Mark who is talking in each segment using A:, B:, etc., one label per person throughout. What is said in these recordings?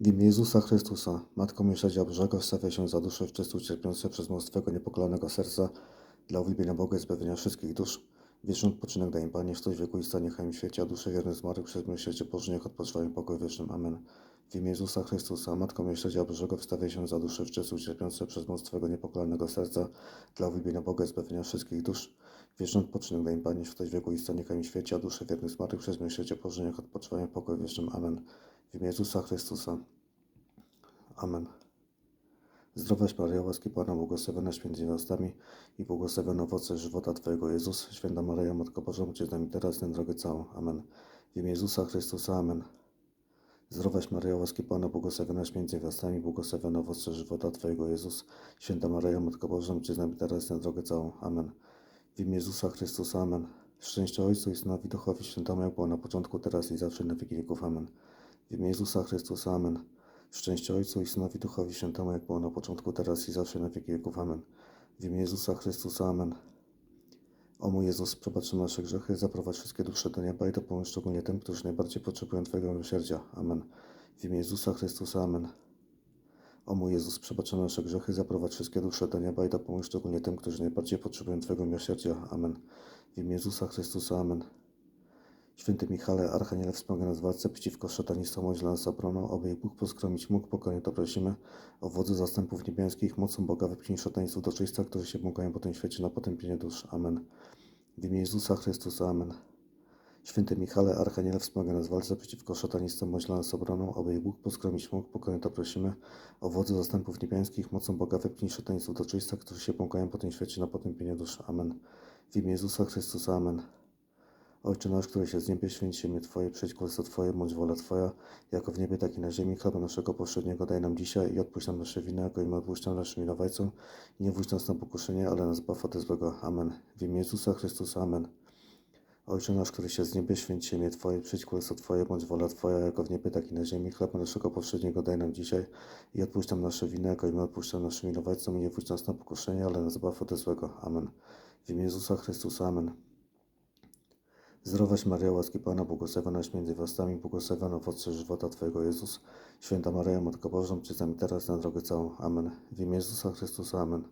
A: W imię Jezusa Chrystusa, Matko Miłosierdzia Bożego, wstawia się za dusze wczesnu cierpiące przez moc Twego niepokalanego serca, dla uwielbienia Boga i zbawienia wszystkich dusz. Wieczny odpoczynek daj im Panie, w stoś wieku i stanie chęć świecie, a dusze wiernych zmarłych przez miłosierdzie Boże niech odpoczywają w pokoju wiecznym. Amen. W imię Jezusa Chrystusa, Matko Miłosierdzia Bożego, wstawia się za dusze wczesnu cierpiące przez moc Twego niepokalanego serca, dla uwielbienia Boga i zbawienia wszystkich dusz. Wieczny odpoczynek daj im Panie, w stoś wieku i stanie chęć świecie, a dusze wiernych zmarłych przez miłosierdzie Boże niech odpoczywają w pokoju wiecznym. Amen. W imię Jezusa Chrystusa. Amen. Zdrowaś Maryjo, łaski Pana, błogosławionaś między niewiastami i błogosławiony owoce żywota Twojego Jezus. Święta Maryjo, Matko Boża, się z nami teraz na drogę całą. Amen. W imię Jezusa Chrystusa. Amen. Zdrowaś Maryjo, łaski Pana, błogosławionaś między niewiastami, błogosławiony owoce żywota Twojego Jezus. Święta Maryjo, Matko Boża, się z nami teraz na drogę całą. Amen. W imię Jezusa Chrystusa. Amen. Szczęście Ojcu i Synowi Duchowi Świętemu, jak było na początku, teraz i zawsze, na wieki wieków. Amen. W imię Jezusa Chrystusa. Amen. Szczęście Ojcu i Synowi Duchowi Świętemu, jak było na początku, teraz i zawsze, na wieki wieków. Amen. W imię Jezusa Chrystusa. Amen. O mój Jezus, przebacz nasze grzechy, zaprowadź wszystkie dusze do nieba i dopomóż szczególnie tym, którzy najbardziej potrzebują Twojego miłosierdzia. Amen. W imię Jezusa Chrystusa. Amen. O mój Jezus, przebacz nasze grzechy, zaprowadź wszystkie dusze do nieba i dopomóż szczególnie tym, którzy najbardziej potrzebują Twojego miłosierdzia. Amen. W imię Jezusa Chrystusa. Amen. Święty Michale, Archaniele, wspomagaj nas walce przeciwko szatanistom, dla nas obroną, aby Bóg poskromić mógł, pokornie to prosimy. O wodze zastępów niebieskich, mocą Boga wypchnij szataństwo do czysta, którzy się błąkają po tym świecie na potępienie dusz. Amen. W imię Jezusa Chrystusa. Amen. Święty Michale, Archaniele, wspomagaj nas walce przeciwko szatanistom, bądź nas obroną, aby Bóg poskromić mógł, pokornie to prosimy. O wodze zastępów niebieskich, mocą Boga wypchnij szataństwo do czysta, którzy się błąkają po tym świecie na potępienie dusz. Amen. W imię Jezusa Chrystusa. Amen. Ojcze nasz, który się z niebie, święć się Twoje, przyjdź królestwo Twoje, bądź wola Twoja, jako w niebie, tak i na ziemi. Chleba naszego powszedniego daj nam dzisiaj i odpuść nam nasze winy, jako i my odpuszczamy naszym winowajcom. I nie wódź nas na pokuszenie, ale nas zbaw od złego. Amen. W imię Jezusa Chrystusa. Amen. Ojcze nasz, który się z niebie, święć się Twoje, przyjdź królestwo Twoje, bądź wola Twoja, jako w niebie, tak i na ziemi. Chleba naszego powszedniego daj nam dzisiaj i odpuść nam nasze winy, jako i my odpuszczamy naszym winowajcom. I nie wódź nas na pokuszenie, ale nas zbaw od złego. Amen. W imię Jezusa Chrystusa. Amen. Zdrowaś Maryjo, łaski Pana, błogosławionaś między wiastami, błogosławiony owoce żywota Twojego Jezus. Święta Maryjo, Matko Boża, nami teraz na drogę całą. Amen. W imię Jezusa Chrystusa. Amen.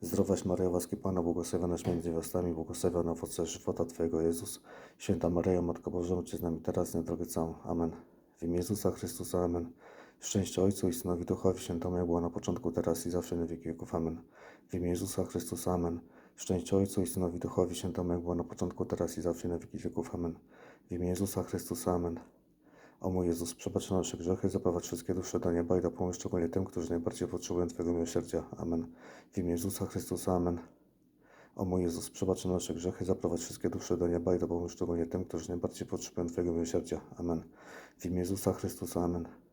A: Zdrowaś Maryjo, łaski Pana, błogosławionaś między wiastami, błogosławiony owoce żywota Twojego Jezus. Święta Maryjo, Matko Boża, nami teraz na drogę całą. Amen. W imię Jezusa Chrystusa. Amen. Szczęście Ojcu i Synowi Duchowi Świętemu, jak było na początku, teraz i zawsze, na wieki wieków. Amen. W imię Jezusa Chrystusa. Amen. Szczęście Ojcu i Synowi Duchowi Świętemu, było na początku, teraz i zawsze, na wieki wieków. Amen. W imię Jezusa Chrystusa. Amen. O mój Jezus, przebacz nasze grzechy, zaprowadź wszystkie dusze do nieba i dopomóż szczególnie tym, którzy najbardziej potrzebują Twojego miłosierdzia. Amen. W imię Jezusa Chrystusa. Amen. O mój Jezus, przebacz nasze grzechy, zaprowadź wszystkie dusze do nieba i dopomóż szczególnie tym, którzy najbardziej potrzebują Twojego miłosierdzia. Amen. W imię Jezusa Chrystusa. Amen.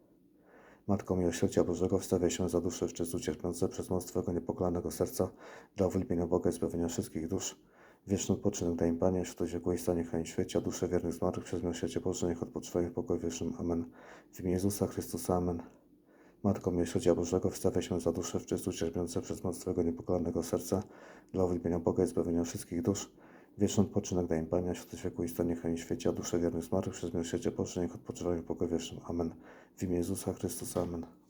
A: Matko Miłosierdzia Bożego, wstawiaj się za dusze wczesnu cierpiące przez moc Twojego niepokalanego serca, dla uwielbienia Boga i zbawienia wszystkich dusz. Wieczny odpoczynek daj im Panie, w ziekłej stanie chęć świecie, dusze wiernych zmarłych przez miłosierdzie Boże niech odpoczywają w pokoju wiecznym. Amen. W imię Jezusa Chrystusa. Amen. Matko Miłosierdzia Bożego, wstawiaj się za dusze wczesnu cierpiące przez moc Twojego niepokalanego serca, dla uwielbienia Boga i zbawienia wszystkich dusz. Wieczny odpoczynek daj im Panie, w ziekłej stanie chęć świecie, a dusze wiernych zmarłych przez miłosierdzie Boże niech odpoczywają w pokoju wiecznym. Amen. W imię Jezusa Chrystusa. Amen.